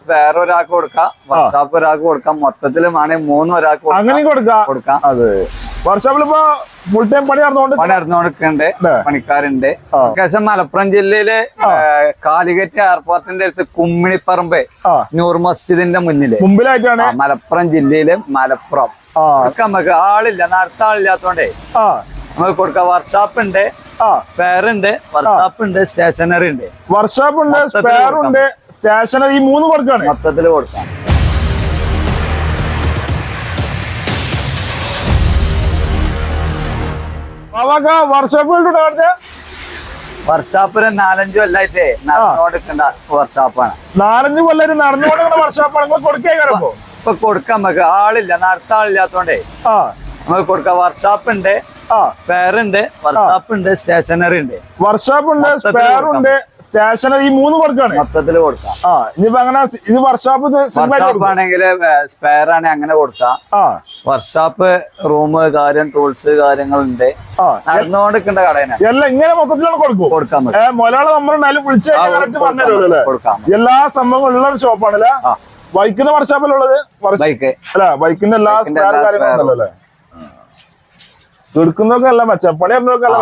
Spare ഒരാൾക്ക് കൊടുക്കാം. Workshop ഒരാൾക്ക് കൊടുക്കാം. മൊത്തത്തിൽ വേണമെങ്കിൽ മൂന്ന് ഒരാൾക്ക് അങ്ങനെ കൊടുക്കാം. കൊടുക്കാം. അതെ. വർഷോപ്പിൽ ഇപ്പൊ ഫുൾ ടൈം പണി നടന്നുകൊണ്ട് പണി നടന്നുകൊടുക്കുന്നുണ്ട്? പണിക്കാരുണ്ട്. അത്യാവശ്യം മലപ്പുറം ജില്ലയിലെ കാലിക്കറ്റ് എയർപോർട്ടിന്റെ അടുത്ത് കുമ്മിണിപ്പറമ്പ് നൂർ മസ്ജിദിന്റെ മുന്നിൽ. മുമ്പിലായിട്ടാണ്? മലപ്പുറം ജില്ലയിലെ മലപ്പുറം. നമുക്ക് ആളില്ല നടത്ത ആളില്ലാത്തോണ്ടേ നമുക്ക് കൊടുക്കാം. വർക്ക്ഷോപ്പ് ഉണ്ട്. ഉണ്ട് വർക്ക്ഷോപ്പ് ഉണ്ട്. സ്റ്റേഷനറി ഉണ്ട് വർക്ക്ഷോപ്പ് ഉണ്ട് സ്പെയർ ഉണ്ട് സ്റ്റേഷനറി ഈ മൂന്ന് വർക്കാണ് മൊത്തത്തിൽ കൊടുക്കാം. വർക്ക്ഷോപ്പ് വർക്ക്ഷോപ്പിന് നാലഞ്ച് കൊല്ലായിട്ടേ നടന്നുകൊടുക്കേണ്ട വർക്ക്ഷോപ്പാണ് നാലഞ്ച് കൊല്ലം നടന്നുകൊണ്ടിരുന്ന വർക്ക്ഷോപ്പാണ് കൊടുക്കേക്കാരപ്പോ ഇപ്പൊ കൊടുക്കാം നമുക്ക്. ആളില്ല നടത്താളില്ലാത്തോണ്ടേ. ആ. നമുക്ക് കൊടുക്കാം. വർക്ക്ഷോപ്പ് ഉണ്ട്. ആ. സ്പെയർ ഉണ്ട്. വർക്ക്ഷോപ്പ് ഉണ്ട്. സ്റ്റേഷനറി ഉണ്ട്. വർക്ക്ഷോപ്പ് ഉണ്ട് സ്പെയർ ഉണ്ട്. സ്റ്റേഷനറി ഈ മൂന്ന് കൊടുക്കാണ്. മൊത്തത്തിൽ കൊടുക്കാം. ഇനിയിപ്പോ അങ്ങനെ ഇത് വർക്ക്ഷോപ്പ് വർക്ക്ഷോപ്പ് ആണെങ്കിൽ സ്പെയർ ആണെങ്കിൽ അങ്ങനെ കൊടുക്കാം. ആ. വർക്ക്ഷോപ്പ് റൂം കാര്യം ടൂൾസ് കാര്യങ്ങളുണ്ട്. നടന്നുകൊണ്ടിരിക്കേണ്ട കടയാണ് എല്ലാം ഇങ്ങനെ മൊത്തത്തിലാണ് കൊടുക്കും. കൊടുക്കാൻ മലയാള നമ്പർ ഉണ്ടായാലും വിളിച്ചു കൊടുക്കാം, എല്ലാ സംഭവങ്ങളും ഉള്ള ഒരു ഷോപ്പാണല്ലേ ബൈക്കിന്റെ വർക്ക്ഷോപ്പിലുള്ളത് ബൈക്ക് അല്ല ബൈക്കിന്റെ എല്ലാ സ്പെയർ കാര്യങ്ങളും അല്ലേ? എടുക്കുന്നതൊക്കെ അല്ല മെച്ചം പണി അറിഞ്ഞൊക്കെ അല്ല?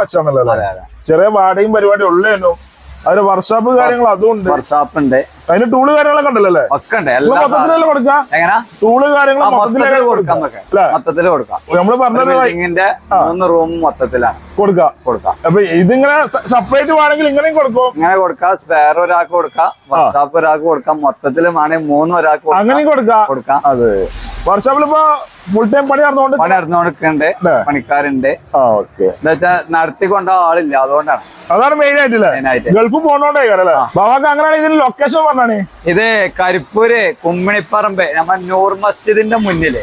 അതെ ചെറിയ വാടകയും പരിപാടി ഉള്ളേനു. അതിന് വർക്ക്ഷോപ്പ് കാര്യങ്ങൾ അതും ഉണ്ട്. വർക്ക്ഷോപ്പ് ഉണ്ട്. അതിന് ടൂൾ കാര്യങ്ങളൊക്കെ ഉണ്ടല്ലോ ഒക്കെ ഉണ്ട്. മൊത്തത്തിലല്ലേ കൊടുക്കാം? ടൂൾ കാര്യങ്ങൾ മൊത്തത്തിലേക്ക് കൊടുക്കാം നമ്മൾ പറഞ്ഞത് ബിൽഡിങ്ങിന്റെ മൂന്ന് റൂം മൊത്തത്തിലാണ്. കൊടുക്കാം. കൊടുക്കാം. അപ്പൊ ഇതിങ്ങനെ സെപ്പറേറ്റ് വേണമെങ്കിൽ ഇങ്ങനെയും കൊടുക്കും. ഇങ്ങനെ കൊടുക്കാം. സ്പെയർ ഒരാൾക്ക് കൊടുക്കാം. വർക്ക്ഷോപ്പ് ഒരാൾക്ക് കൊടുക്കാം. മൊത്തത്തിലും വേണമെങ്കിൽ മൂന്ന് ഒരാൾക്ക് അങ്ങനെയും കൊടുക്കാം. കൊടുക്കാം. അതെ. വർക്ക്ഷോപ്പിൽ ഇപ്പൊ ഫുൾ ടൈം പണി നടന്നുകൊണ്ട് പണി നടന്നോണ്ട് ല്ലേ? പണിക്കാരുണ്ട്. എന്താ വെച്ചാൽ നടത്തിക്കൊണ്ട ആളില്ല അതുകൊണ്ടാണ്. അതാണ് മെയിൻ ആയിട്ടില്ല ഗൾഫ് പോണോണ്ടേ അല്ലേ? ബാബാക്ക് അങ്ങനെയാണ് ഇതിന് ലൊക്കേഷൻ പറഞ്ഞാണ്? ഇത് കരിപ്പൂര് കുമ്മിണിപ്പറമ്പ് നമ്മ നൂർ മസ്ജിദിന്റെ മുന്നിൽ.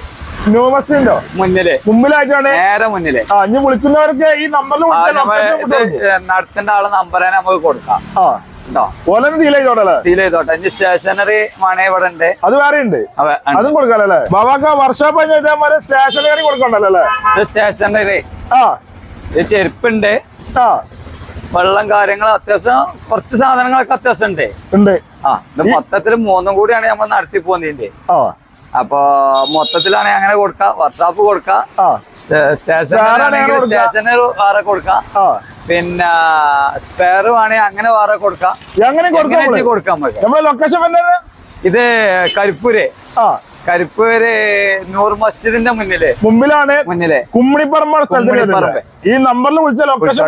ന്യൂ ബസ്സിന്റെ മുന്നിൽ. മുമ്പിലായിട്ടാണ്? നേരെ മുന്നിൽ. ആ ഇനി വിളിക്കുന്നവർക്ക് ഈ നമ്പറിൽ. നടത്തേണ്ട ആളെ നമ്പറേ നമുക്ക് കൊടുക്കാം. ആ. ഓലെ ഡീൽ ചെയ്തോടല്ലേ ഡീൽ ചെയ്തോട്ടെ. ഇനി സ്റ്റേഷനറി മണി ഇവിടെ ഉണ്ട്. അത് വേറെ ഉണ്ട്. അതും കൊടുക്കാല്ലേ ബാബാക്ക് വർക്ക്ഷോപ്പ് കഴിഞ്ഞ ഇതേമാതിരി സ്റ്റേഷനറി കൊടുക്കണ്ടല്ലോ സ്റ്റേഷനറി ആ. ചെരുപ്പുണ്ട്. ആ. വെള്ളം കാര്യങ്ങൾ അത്യാവശ്യം കുറച്ച് സാധനങ്ങളൊക്കെ അത്യാവശ്യം ഉണ്ട്. ഉണ്ട്. ആ ഇത് മൊത്തത്തിൽ മൂന്നും കൂടിയാണ് നമ്മൾ നടത്തി പോകുന്നതിന്റെ അപ്പൊ മൊത്തത്തിലാണെങ്കിൽ അങ്ങനെ കൊടുക്ക. വർക്ക്ഷോപ്പ് കൊടുക്ക. ആ. സ്റ്റേഷനറി സ്റ്റേഷനറി വേറെ കൊടുക്കാം. പിന്നെ സ്പെയർ വേണമെങ്കിൽ അങ്ങനെ വേറെ കൊടുക്കാം. കൊടുക്കാം ഇത് കരിപ്പൂര്. കരിപ്പൂര് നൂർ മസ്ജിദിന്റെ മുന്നിൽ. മുമ്പിലാണ് മുന്നിലെ. കുമ്മിണിപ്പറമ്പ് സ്ഥലത്ത് ഈ നമ്പറിൽ വിളിച്ച ലൊക്കേഷൻ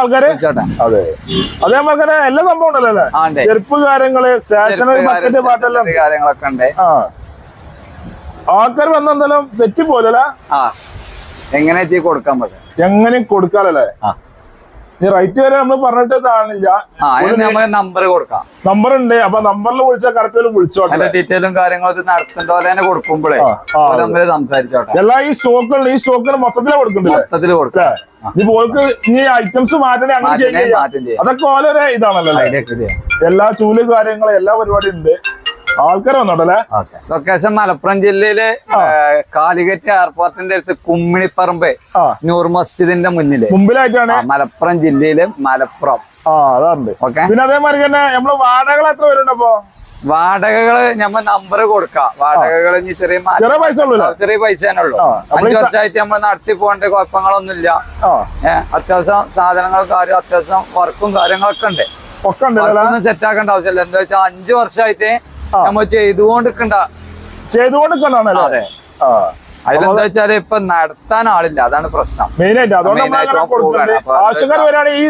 ആൾക്കാര്? അതെ. അതേപോലെ തന്നെ എല്ലാ സംഭവം ഉണ്ടല്ലോ അല്ലേ? ചെരുപ്പ് കാര്യങ്ങൾ സ്റ്റേഷനറി മാർക്കറ്റ് പാട്ടെല്ലാം. കാര്യങ്ങളൊക്കെ ഉണ്ട്. ആ. ആൾക്കാർ വന്നെന്തായാലും തെറ്റി പോലല്ലേ ആ. എങ്ങനെ കൊടുക്കാൻ പറ്റും എങ്ങനെയും കൊടുക്കാലല്ലേ? ഈ റൈറ്റ് വരെ നമ്മൾ പറഞ്ഞിട്ട് കാണില്ല നമ്മൾ നമ്പർ കൊടുക്കാം. നമ്പർ ഉണ്ട്. അപ്പൊ നമ്പറിൽ വിളിച്ചാൽ കറക്റ്റ് വിളിച്ചോട്ടെ ഡീറ്റെയിലും കാര്യങ്ങളും ഇത് നടത്തേണ്ട പോലെ തന്നെ കൊടുക്കുമ്പോഴേ സംസാരിച്ചോട്ടെ. എല്ലാ ഈ സ്റ്റോക്കുകൾ ഈ സ്റ്റോക്കിന് മൊത്തത്തിൽ കൊടുക്കുന്നുണ്ട് മൊത്തത്തിൽ കൊടുക്കാം. ഇനി പോൾക്ക് ഇനി ഐറ്റംസ് മാറ്റണേ അങ്ങനെ. അതൊക്കെ ഓരോ ഇതാണല്ലോ എല്ലാ ചൂൽ കാര്യങ്ങളും എല്ലാ പരിപാടിയും ഉണ്ട്. ആൾക്കാർ വന്നോട്ടല്ലേ ലൊക്കേഷൻ മലപ്പുറം ജില്ലയിലെ കാലിക്കറ്റ് എയർപോർട്ടിന്റെ അടുത്ത് കുമ്മിണിപ്പറമ്പ് നൂർ മസ്ജിദിന്റെ മുന്നിൽ. മുമ്പിലായിട്ടാണ്? മലപ്പുറം ജില്ലയിലെ മലപ്പുറം. ആ അതാണ് ഓക്കെ. പിന്നെ അതേമാതിരി തന്നെ നമ്മൾ വാടകൾ എത്ര വരുന്നുണ്ട് അപ്പൊ? വാടകകൾ ഞമ്മ നമ്പർ കൊടുക്കാം. വാടകകൾ ഇനി ചെറിയ ചെറിയ പൈസ ചെറിയ പൈസ തന്നെ ഉള്ളു. അഞ്ചു വർഷമായിട്ട് നമ്മൾ നടത്തി പോകേണ്ട കുഴപ്പങ്ങളൊന്നും ഇല്ല അത്യാവശ്യം സാധനങ്ങൾ കാര്യം അത്യാവശ്യം വർക്കും കാര്യങ്ങളൊക്കെ ഉണ്ട്. സെറ്റ് ആക്കേണ്ട ആവശ്യമില്ല. എന്താ വെച്ചാൽ അഞ്ചു വർഷമായിട്ട് ആ. നമ്മൾ ചെയ്തുകൊണ്ടിരിക്കണ്ട. ചെയ്തുകൊണ്ടിരിക്കണല്ലേ അതെ. ആ. അതിലെന്താ വെച്ചാൽ ഇപ്പൊ നടത്താൻ ആളില്ല. അതാണ് പ്രശ്നം. മെയിൻ ആയിട്ട് അതുകൊണ്ട് അത് ആവശ്യക്കാർ ഈ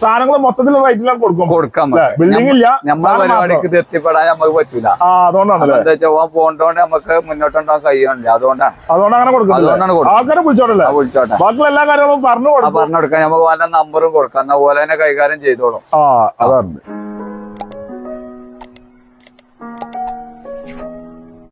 സാധനങ്ങൾ മൊത്തത്തിൽ റേറ്റിലാണ് കൊടുക്കും. കൊടുക്കാൻ അല്ലേ? building ഇല്ല, നമ്മളെ പരിപാടിക്ക് ഇത് എത്തിപ്പെടാൻ നമുക്ക് പറ്റൂല. ആ അതുകൊണ്ടാണല്ലേ? എന്താ വെച്ചാൽ പോകണ്ടോണ്ട് നമുക്ക് മുന്നോട്ടുണ്ടാകാൻ കഴിയുന്നില്ല. അതുകൊണ്ടാണ്. അതുകൊണ്ട് അങ്ങനെ കൊടുക്കുന്നത്. അതുകൊണ്ടാണ്. ആൾക്കാരെ വിളിച്ചോട്ടെ. ബാക്കിയുള്ള എല്ലാ കാര്യങ്ങളും പറഞ്ഞു കൊടുക്കാം. പറഞ്ഞു കൊടുക്കാം. നമുക്ക് നമ്പറും കൊടുക്കാം. എന്നാ പോലെ തന്നെ കൈകാര്യം ചെയ്തോളും. ആ അതാണ്.